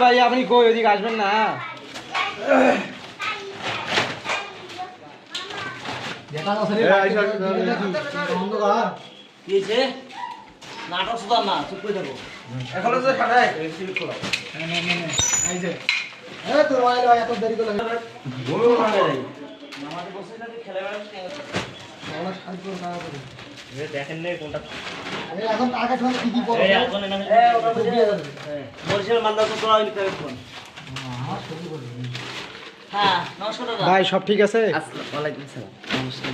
ভাই আপনি কই? ওদিকে আসবেন না? নাটক শুধু না চুপ করে থাকো। এখনও তো খাটায় আমাদের বসে থাকে খেলে বেড়াচ্ছে এই এখন এখানে হ্যাঁ, বরিশাল মালদা তো তোরা হইলি ফোন। হ্যাঁ নমস্কার দাদা। ভাই সব ঠিক আছে? আসসালাম নমস্কার।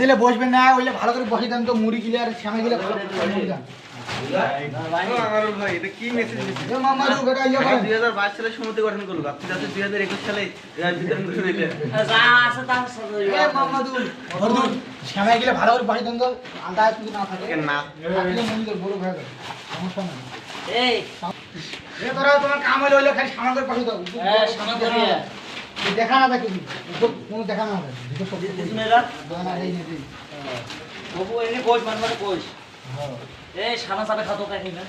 দিলে বসবেন না ওইলে ভালো করে বসে দেন তো মুড়ি গিলে আর শ্যামা গিলে ভালো করে মুড়ি দেন। ভাই এটা কি মেসেজ এ মামা তো বেটা ইয়ে করেন দুই হাজার বাইশ সালে সমিতি গঠন করল আপনি যাতে দুই হাজার একুশ সালে এরা বিতরণ করে দিলেন। যা আছে তা আছে এ মামা দু হরদুল শ্যামা গিলে ভালো করে বসে দেন তো আলদা কিন্তু না থাকে। না। বড় হয়ে সমস্যা নাই। এই। তোরা তোমার কাম হইলে হইলে খালি শ্যামা করে দাও। হ্যাঁ সামনে ধরে এই দেখা না থাকে কোনো দেখা না থাকে বাবু এনে বস মানে মানে বস। হ্যাঁ এই খাতো না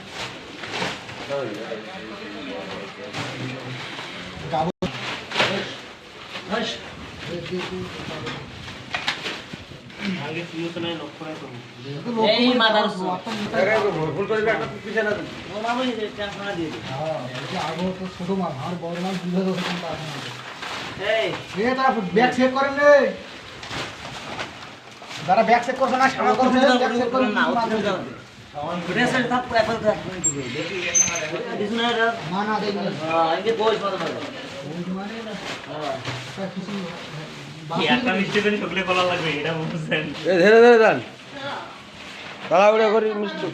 হ্যাঁ ছোট মাল আর বড় মাল। দুধে ব্যাগ চেক করেন রে। যারা ব্যাগ চেক করবে না সামনে করবে ব্যাগ চেক করেন না হ্যাঁ এই বস ওই না একটা কিছু একটা মিষ্টি করে সকলে কলা লাগবে এটা বুঝছেন। এ ধীরে ধীরে যান তাড়াহুড়ো করি মিষ্টি।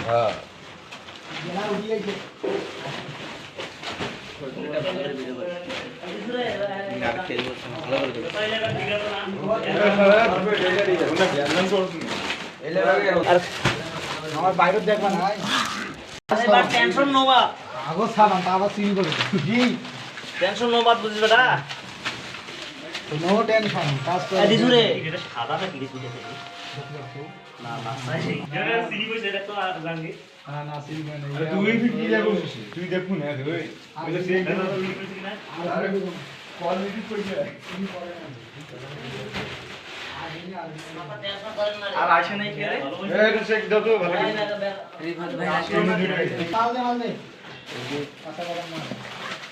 হ্যাঁ। আমার বাইরে দেখবা না টেনশন নোবা আগো সাবান তা আবার চিনি করে জি টেনশন নোবা কাজ করে সাদা না কি কিছু আর করে আসে নাই কে রে? এই শেক দাও তো ভালো। করে না মমিন আসে বকরি বকরি তো পয়সা নাই তো কে হ্যাঁ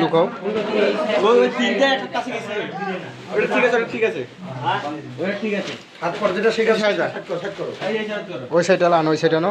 লুকাও। তিনটা কাছে গেছে ওটা ঠিক আছে। ঠিক আছে ওটা ঠিক আছে হাত পর যেটা শিখে সাই যা এই এই জাত করো ওই সাইড আলান ওই সাইড আনো।